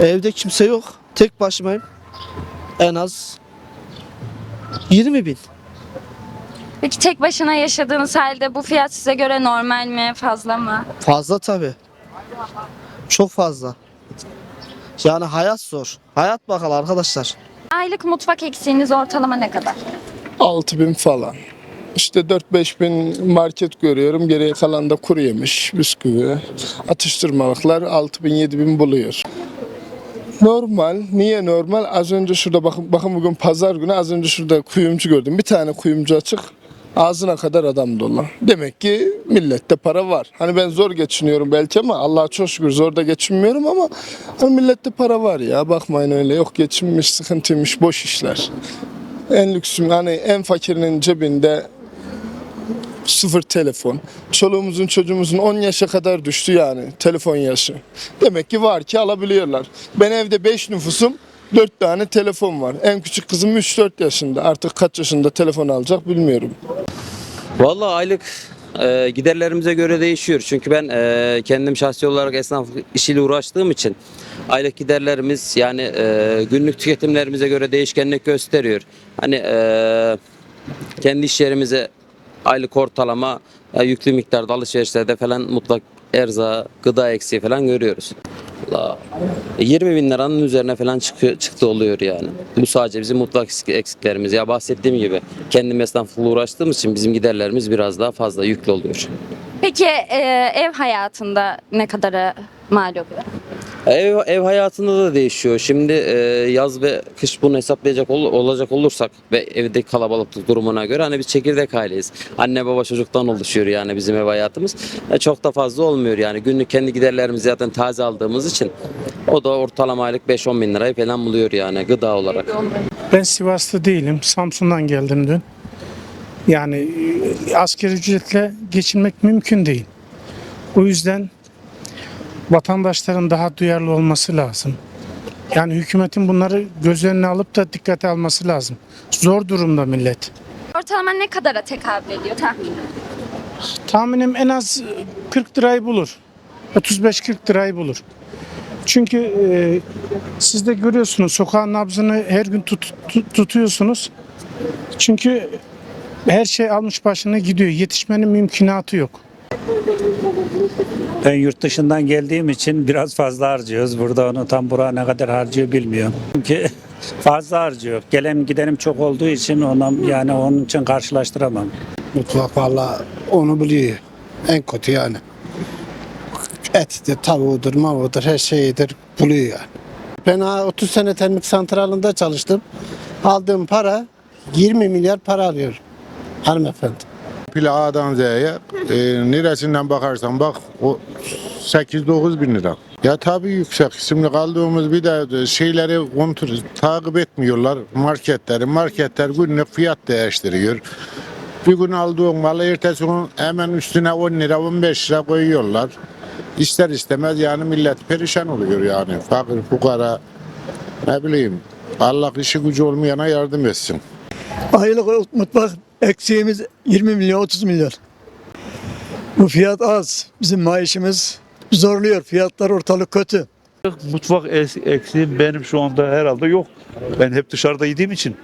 Evde kimse yok. Tek başımayım. En az 20 bin. Peki tek başına yaşadığınız halde bu fiyat size göre normal mi, fazla mı? Fazla tabi. Çok fazla. Yani hayat zor. Hayat bakalım arkadaşlar. Aylık mutfak eksiğiniz ortalama ne kadar? 6000 falan. İşte 4-5 bin market görüyorum. Geriye kalan da kuru yemiş, bisküvi, atıştırmalıklar 6 bin 7 bin buluyor. Normal. Niye normal? Az önce şurada bakın, bakın bugün pazar günü az önce şurada kuyumcu gördüm. Bir tane kuyumcu açık. Ağzına kadar adam dolu. Demek ki millette para var. Hani ben zor geçiniyorum belki ama Allah'a çok şükür zor da geçinmiyorum ama hani millette para var ya. Bakmayın öyle yok geçinmiş, sıkıntıymış, boş işler. En lüksüm hani en fakirinin cebinde sıfır telefon. Çoluğumuzun çocuğumuzun 10 yaşa kadar düştü yani telefon yaşı. Demek ki var ki alabiliyorlar. Ben evde 5 nüfusum 4 tane telefon var. En küçük kızım 3-4 yaşında. Artık kaç yaşında telefon alacak bilmiyorum. Vallahi aylık e, giderlerimize göre değişiyor. Çünkü ben e, kendim şahsi olarak esnaf işiyle uğraştığım için aylık giderlerimiz yani e, günlük tüketimlerimize göre değişkenlik gösteriyor. Hani e, kendi iş yerimize aylık ortalama e, yüklü miktarda alışverişlerde falan mutlak erza, gıda eksiği falan görüyoruz. Vallahi 20 bin liranın üzerine falan çıkıyor, çıktı oluyor yani. Bu sadece bizim mutlak eksik- eksiklerimiz. Ya bahsettiğim gibi kendim esnaflıkla uğraştığımız için bizim giderlerimiz biraz daha fazla yüklü oluyor. Peki e, ev hayatında ne kadara mal oluyor? Ev, ev hayatında da değişiyor. Şimdi e, yaz ve kış bunu hesaplayacak ol- olacak olursak ve evdeki kalabalıklık durumuna göre hani biz çekirdek aileyiz. Anne baba çocuktan oluşuyor yani bizim ev hayatımız. E, çok da fazla olmuyor yani. Günlük kendi giderlerimizi zaten taze aldığımız için o da ortalama aylık 5-10 bin lirayı falan buluyor yani gıda olarak. Ben Sivaslı değilim. Samsun'dan geldim dün. Yani e, asgari ücretle geçinmek mümkün değil. O yüzden vatandaşların daha duyarlı olması lazım. Yani hükümetin bunları göz önüne alıp da dikkate alması lazım. Zor durumda millet. Ortalama ne kadara tekabül ediyor tahminen? Tahminim en az 40 lirayı bulur. 35-40 lirayı bulur. Çünkü e, siz de görüyorsunuz sokağın nabzını her gün tut- tut- tutuyorsunuz. Çünkü her şey almış başına gidiyor. Yetişmenin mümkünatı yok. Ben yurt dışından geldiğim için biraz fazla harcıyoruz. Burada onu tam buraya ne kadar harcıyor bilmiyorum. Çünkü fazla harcıyor. Gelen gidenim çok olduğu için ona yani onun için karşılaştıramam. Mutfak valla onu buluyor. En kötü yani. Etidir, tavuğudur, mavuğudur, her şeyidir buluyor yani. Ben ha 30 sene termik santralında çalıştım. Aldığım para 20 milyar para alıyorum hanımefendi. Pile A'dan Z'ye e, neresinden bakarsan bak o 8-9 bin lira. Ya tabii yüksek. Şimdi kaldığımız bir de şeyleri kontrol takip etmiyorlar marketleri. Marketler günlük fiyat değiştiriyor. Bir gün aldığın malı ertesi gün hemen üstüne 10 lira 15 lira koyuyorlar. İster istemez yani millet perişan oluyor yani. Fakir fukara ne bileyim. Allah işi gücü olmayana yardım etsin. Aylık mutfak eksiğimiz 20 milyon 30 milyon. Bu fiyat az. Bizim maaşımız zorluyor. Fiyatlar ortalık kötü. Mutfak eksiğim benim şu anda herhalde yok. Ben hep dışarıda yediğim için.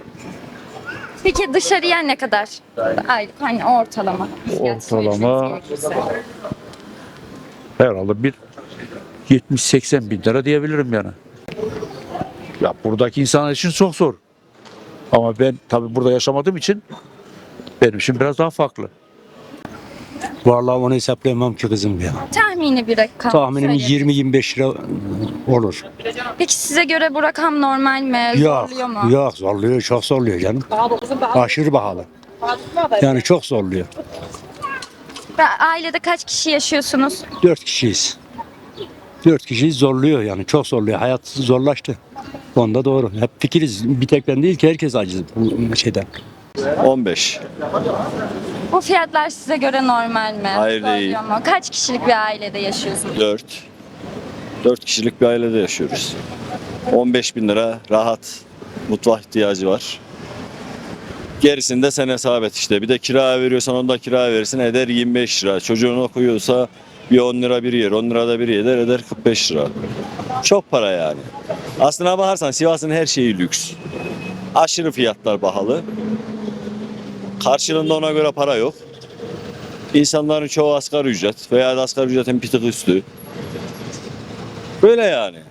Peki dışarıya ne kadar aylık hani ortalama? Ortalama. Herhalde bir 70-80 bin lira diyebilirim yani. Ya buradaki insanlar için çok zor. Ama ben tabii burada yaşamadığım için benim için biraz daha farklı. Vallahi onu hesaplayamam ki kızım ya. Tahmini bir rakam. Tahminim söyleyin. 20-25 lira olur. Peki size göre bu rakam normal mi? Yok, Zorluyor mu? yok zorluyor, çok zorluyor canım. Aşırı pahalı. Yani çok zorluyor. Ve ailede kaç kişi yaşıyorsunuz? Dört kişiyiz. Dört kişiyi zorluyor yani, çok zorluyor. Hayat zorlaştı. Onda doğru. Hep fikiriz. Bir tek ben değil ki herkes aciz bu şeyden. 15. Bu fiyatlar size göre normal mi? Hayır, değil. mu? Kaç kişilik bir ailede yaşıyorsunuz? 4. 4 kişilik bir ailede yaşıyoruz. 15 bin lira rahat mutfak ihtiyacı var. Gerisini de sen hesap et işte. Bir de kira veriyorsan onda kira verirsin eder 25 lira. Çocuğun okuyorsa bir 10 lira bir yer, 10 lira da bir yer eder 45 lira. Çok para yani. Aslına bakarsan Sivas'ın her şeyi lüks. Aşırı fiyatlar pahalı. Karşılığında ona göre para yok. İnsanların çoğu asgari ücret veya da asgari ücretin bir tık üstü. Böyle yani.